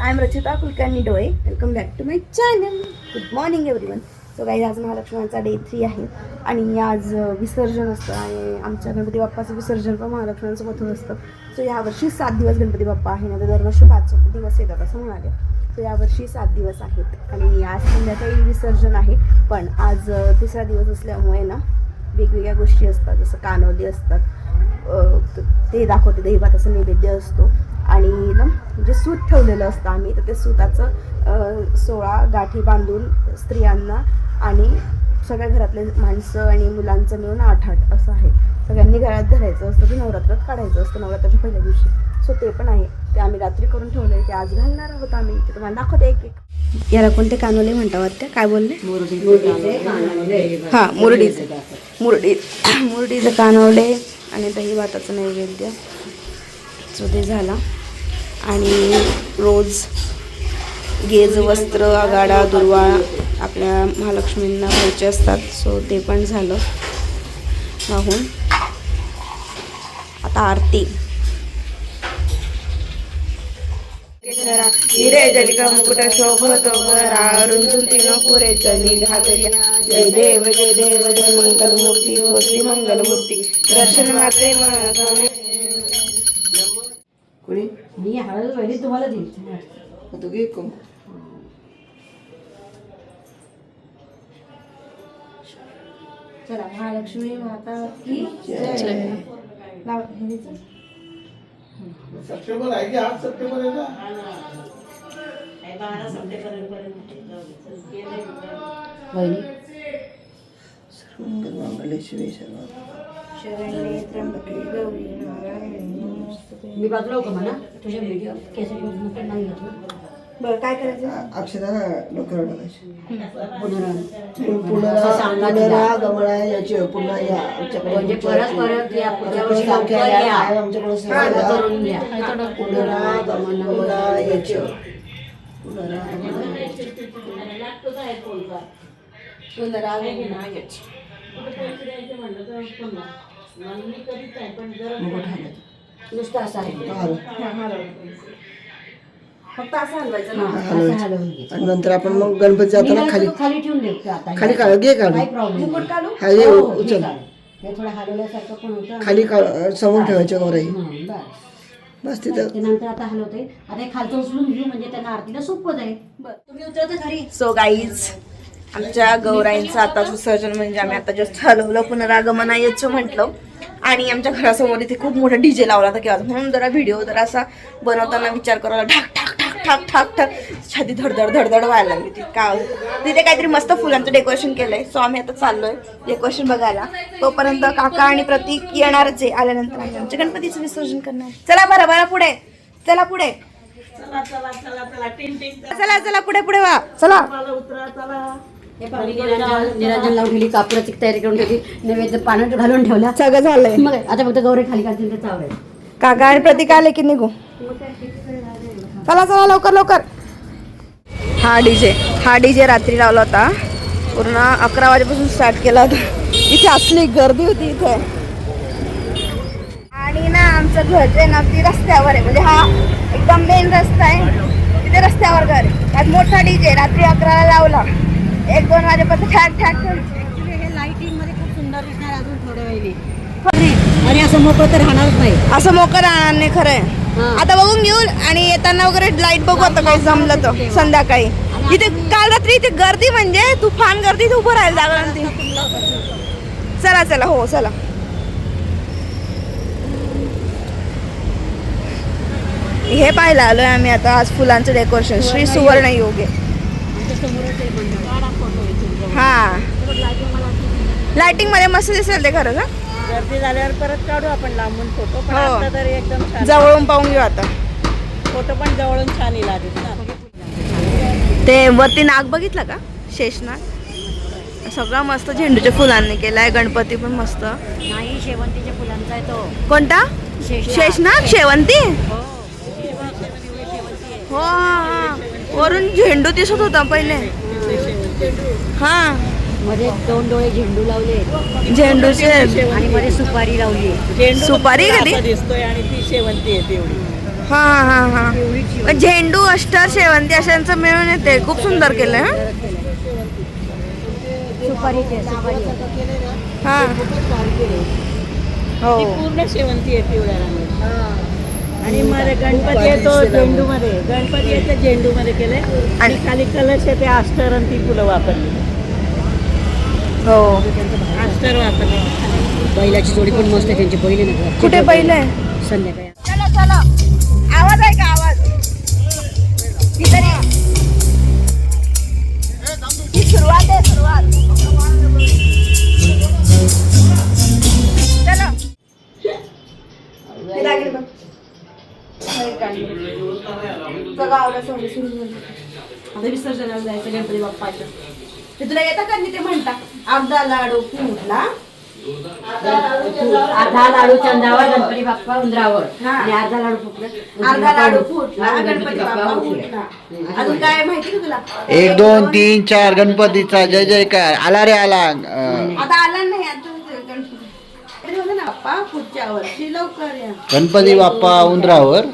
I am Rachita Kulkarni Dole welcome back to my channel good morning everyone so काही आज महालक्ष्मीचा day three आहे. आणि आज विसर्जन असतं आणि आमच्या गणपती बाप्पाचं विसर्जन पण महालक्ष्म्यांसोबत होत असतं. सो यावर्षी सात दिवस गणपती बाप्पा आहे ना तर दरवर्षी पाच दिवस येतात असं म्हणाले. सो यावर्षी सात दिवस आहेत. आणि आज संध्याकाळी विसर्जन आहे. पण आज तिसरा दिवस असल्यामुळे ना वेगवेगळ्या गोष्टी असतात. जसं कानवली असतात. ते दाखवते. दहीभाताचा नैवेद्य असतो. आणि ना जे सूत ठेवलेलं असतं आम्ही तर ते सुताचं सोळा गाठी बांधून स्त्रियांना आणि सगळ्या घरातले माणसं आणि मुलांचं मिळून आठ आठ असं आहे. सगळ्यांनी घरात धरायचं असतं ते नवरात्रात काढायचं असतं नवरात्राच्या पहिल्या दिवशी. सो ते पण आहे. ते आम्ही रात्री करून ठेवलं आहे ते आज घालणार आहोत आम्ही. ते तुम्हाला दाखवते एक एक. याला कोणते कानोले म्हणतात त्या काय बोलले? हां मुरडीचे. मुरडी मुरडीचं कानवले आणि दही भाताचं नैवेद्य. सो ते झाला. आणि रोज गेज वस्त्र आगाडा दुर्वा आपल्या महालक्ष्मींना घ्यायचे असतात. सो ते पण झालं. वाहून आता आरती. हिरे जलिका मुकुट शोभतो बरा रुंजुती न पुरे चली घागरिया जय देव जय देव जय मंगल मूर्ती हो श्री मंगल मूर्ती दर्शन मात्रे कोणी मी हळद वगैरे तुम्हाला देईल तू घे कोण चला महालक्ष्मी माता की जय. लाव, हिंदीचं. सप्टेंबर आहे की आठ सप्टेंबर आहे का वहिनी. मंगल मंगल शिवे सर्व शरण्ये त्र्यंबके गौरी नारायणी. नमोस्तुते. मी बाजूला होतो म्हणा. तुझ्या व्हिडिओ केसेट नाही घेत ना बरं काय करायचं? अक्षरा डोक्यावर टाकायची पुनरा पुन्हा सांगा पुन्हा गमळा याची पुन्हा या आमच्याकडे म्हणजे परत परत या पुढच्या वर्षी आमच्याकडे पुनरा गमन याची. पुनरा. नुसतं असं आहे. हा, हा, हलव. फक्त असं हलवायचं ना. असं हलवायचं. हलवून घे. आणि नंतर आपण मग गणपती जाताना खाली तू खाली ठेवून आता. खाली काढ घे काढ. काही प्रॉब्लेम मुकुट काढू? हा ये हो, उचल. हे थोडं हलवल्यासारखं पण होतं खाली काढ समोर ठेवायच्या गौराई हं, बस. बस तिथं. ते नंतर आता हलवते. आता हे खालचं उचलून घेऊ म्हणजे त्यांना आरतीला सोपं जाईल. तुम्ही उतरता घरी? सो गाईज आमच्या गौराईंचं आता विसर्जन म्हणजे आम्ही आता जस्ट हलवलं पुनरागमन यायचं म्हटलं. आणि आमच्या घरासमोर इथे खूप मोठा डीजे लावला होता केव्हा म्हणून जरा व्हिडिओ जरा असा बनवताना विचार करायला ठाक ठाक ठाक ठाक ठाक ठाक. छाती धडधड धडधड व्हायला लागली ती. काय होतं. तिथे काहीतरी मस्त फुलांचं डेकोरेशन केलंय. सो आम्ही आता चाललोय डेकोरेशन बघायला. तोपर्यंत काका आणि प्रतीक येणारच आहे. आल्यानंतर आम्ही आमच्या गणपतीचं विसर्जन करणार. चला बरं बरं पुढे. चला पुढे. चला चला पुढे पुढे वा. चला. हे निरंजन लावून ठेवली कापडाची तयारी करून ठेवली नैवेद्य पाण्यात घालून ठेवल्या सगळं झालंय. मग आता फक्त गौरी खाली काढतील तर चावडेल काका आणि प्रतीक आले की निघू? चला चला लवकर लवकर. हा डीजे हा डीजे रात्री लावला होता. पूर्ण अकरा वाजेपासून स्टार्ट केला होता. इथे असली गर्दी होती इथे. आणि ना आमचं घर जे ना ती रस्त्यावर आहे. म्हणजे हा एकदम मेन रस्ता आहे. तिथे रस्त्यावर घर आहे. त्यात मोठा डीजे रात्री अकराला लावला. एक दोन वाजेपर्यंत ठॅक ठॅक ठॅक. हे लाईटिंगमध्ये खूप सुंदर दिसणार अजून थोड्या वेळी. आणि असं मोकळं तर राहणारच नाही. असं मोकं राहणार नाही खरं आहे. आता बघून घेऊ आणि येताना वगैरे लाइट बघू आता काही जमलं तर संध्याकाळी. इथे काल रात्री इथे गर्दी म्हणजे तुफान गर्दी उभं राहायला जागा नव्हती. चला चला हो चला. हे पाहायला आलोय आम्ही आता आज फुलांचं डेकोरेशन श्री सुवर्ण योगे हा. लाइटिंगमध्ये मस्त दिसेल ते खरं का? गर्दी झाल्यावर परत काढू आपण लांबून फोटो पण हो. आता तरी एकदम छान जवळून पाहून घेऊ आता. फोटो पण जवळून छान येईल आधीच ना? ते वरती नाग बघितलं का? शेषनाग? सगळं मस्त झेंडूच्या फुलांनी केलाय गणपती पण मस्त. नाही शेवंतीच्या फुलांचा आहे तो. कोणता? शेषनाग. शेषनाग? शेवंती? हो. हो हा, हा. वरून झेंडू दिसत होता पहिले. हा. मध्ये दोन डोळे झेंडू लावले. झेंडूचे. आणि मध्ये सुपारी लावली. झेंडू सुपारी कधी? दिसतोय आणि ती शेवंती आहे तेवढी हा हा हा. हा पण झेंडू अस्टर शेवंती अशांचं मिळून येते. खूप सुंदर केलंय हं? सुपारीचे सुपारी. हा. हो. पूर्ण शेवंती आहे पिवळ्या आणि मध्ये गणपती येतो झेंडू मध्ये गणपती येते झेंडू मध्ये केले आणि खाली कलश येते आस्टर आणि ती फुलं वापरली. हो. आस्टर वापरले. बैलाची जोडी पण मस्त आहे त्यांची बैल कुठे बैल आहे संध्याकाळी. चलो चलो. विसर्जनाला जायचं गणपती बाप्पाचं. ते तुला येतं का नाही ते म्हणता? अर्धा लाडू फुटला अर्धा लाडू चंद्रावर गणपती बाप्पा उंदरावर. हा. आणि अर्धा लाडू फुटला अर्धा लाडू फुटला गणपती बाप्पा फुटला अजून काय माहिती का तुला? एक दोन तीन चार गणपतीचा जय जयकार आला रे आला. अं, आता आला नाही आता गणपती. तरी बोला ना बाप्पा पुढच्या वर्षी लवकर या. गणपती बाप्पा उंदरावर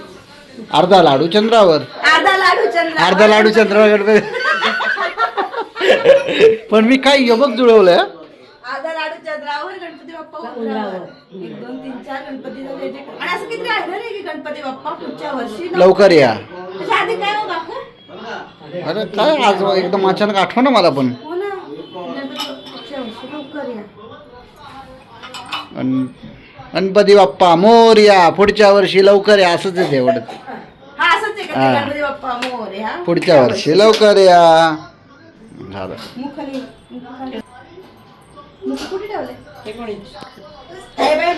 अर्धा लाडू चंद्रावर. अर्धा लाडू चंद्र. अर्धा लाडू चंद्रावर पण मी काय योबक जुळवलंय? अर्धा लाडू चंद्रावर गणपती बाप्पा उंदरावर एक दोन तीन चार गणपती आणि असं किती आहे ना रे की गणपती बाप्पा पुढच्या वर्षी? लवकर या. त्याच्या आधी काय हो बापू? अरे काय आज एकदम अचानक आठवण मला पण. हो ना. गणपती बाप्पा पुढच्या वर्षी लवकर या. गण- गणपती बाप्पा मोरया पुढच्या वर्षी लवकर या. असंच आहे एवढं. हा हा. हा पुढच्या वर्षी लवकर या झालं हे हे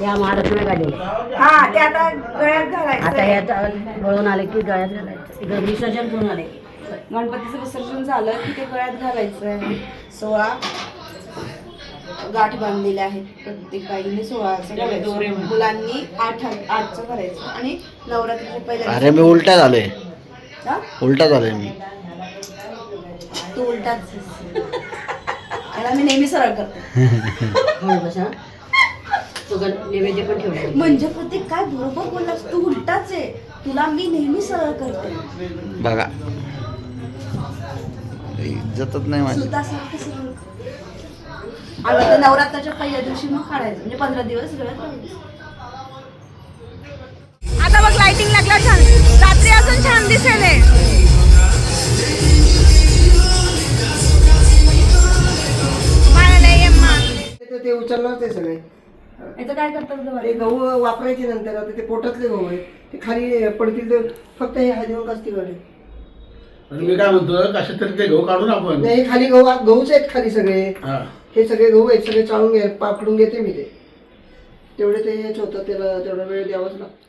या महालक्ष्मी गाडी हा ते आता गळ्यात आता घालायचं यात वळून आले की गळ्यात घालायचं विसर्जन करून आले गणपतीचं विसर्जन झालं की ते गळ्यात घालायचं आहे सोळा गाठ बांधलेल्या आहेत प्रत्येक बाईने सोळाचं करायचं मुलांनी आठ आठचं करायचं. आणि नवरात्रीच्या पहिल्या अरे मी उलटा झालोय. हा? उलटा झालोय मी. तू उलटाच. याला मी नेहमी सरळ करते. हो नैवेद्य पण ठेवला म्हणजे प्रत्येक काय बरोबर बोललास? तू उलटाच आहे. तुला मी नेहमी सरळ करते. बघा. इज्जतच नाही माझी. आणि आता नवरात्राच्या पहिल्या दिवशी मग काढायचं म्हणजे पंधरा दिवस गळ्यात राहायचं. आता बघ लाइटिंग लागला छान रात्री अजून छान दिसेल. ते- ते उचलणार ते सगळे याचं काय करतात ते? गहू वापरायचे नंतर आता ते पोटातले गहू आहेत ते खाली पडतील तर फक्त हे हळदी असतील आणि मी काय म्हणतो कशा तरी ते गहू काढून आपण. नाही खाली गहू गहूच आहेत खाली सगळे. हा. हे सगळे गहू आहेत सगळे चाळून घे पाकडून घेते मी ते. तेवढे ते हेच होतं त्याला तेवढा वेळ द्यावाच लागतो.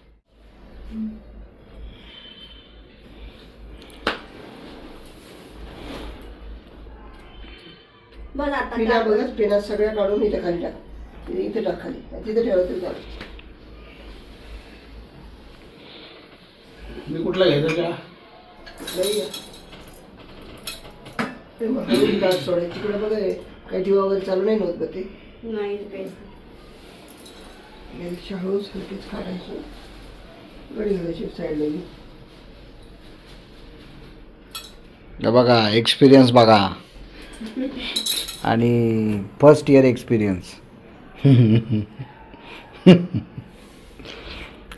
बघ आता पिण्या काय- बघच सगळ्या काढून इथे खाली टाक. इथे- इथे टाक खाली. तिथे ठेवलं तरी चालेल मी कुठला घ्यायचं का नाही आहे. सोडायचे. तिकडे बघा हे काही दिवा वगैरे चालू नाही नव्हत ते नाही हळूच हलकीच काढायचं गडी घालायची साईडला मी. बघा एक्सपिरियन्स बघा आणि फर्स्ट इयर एक्सपिरियन्स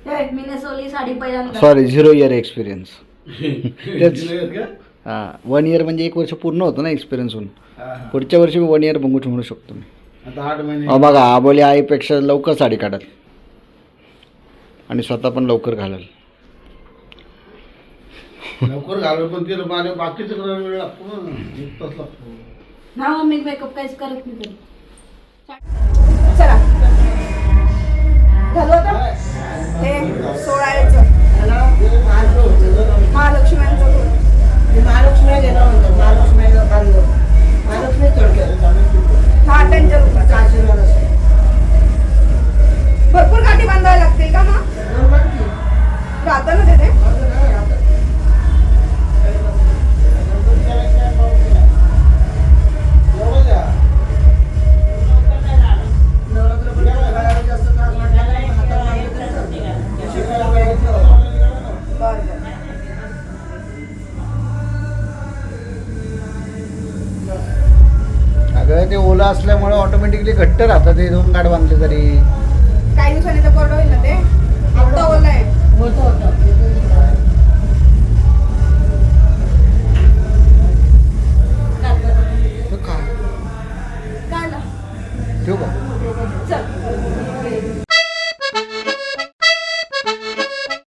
हे, सॉरी झिरो इयर एक्सपिरियन्स? हां वन इयर म्हणजे एक वर्ष पूर्ण होतं ना एक्सपिरियन्स होऊन. पुढच्या वर्षी मी वन इयर बघू म्हणू शकतो मी. आता आठ महिने. अहो बघा आबोली आईपेक्षा लवकर साडी काढाल. आणि स्वतः पण लवकर घालाल. लवकर पण ते माझ्या बाकीचं करायला वेळ लागतो ना. एक तास लागतो. ना मग मी मेकअप काहीच करत नाही तरी चला. झालं आता? हे सोळायचं महालक्ष्म्यांचं ऑटोमॅटिकली घट्ट राहतात ते दोन गाड बांधले तरी. काही दिवसांनी तर कोरडं होईल ना ते. आता ओलं आहे. होतं होतं ठेवू का?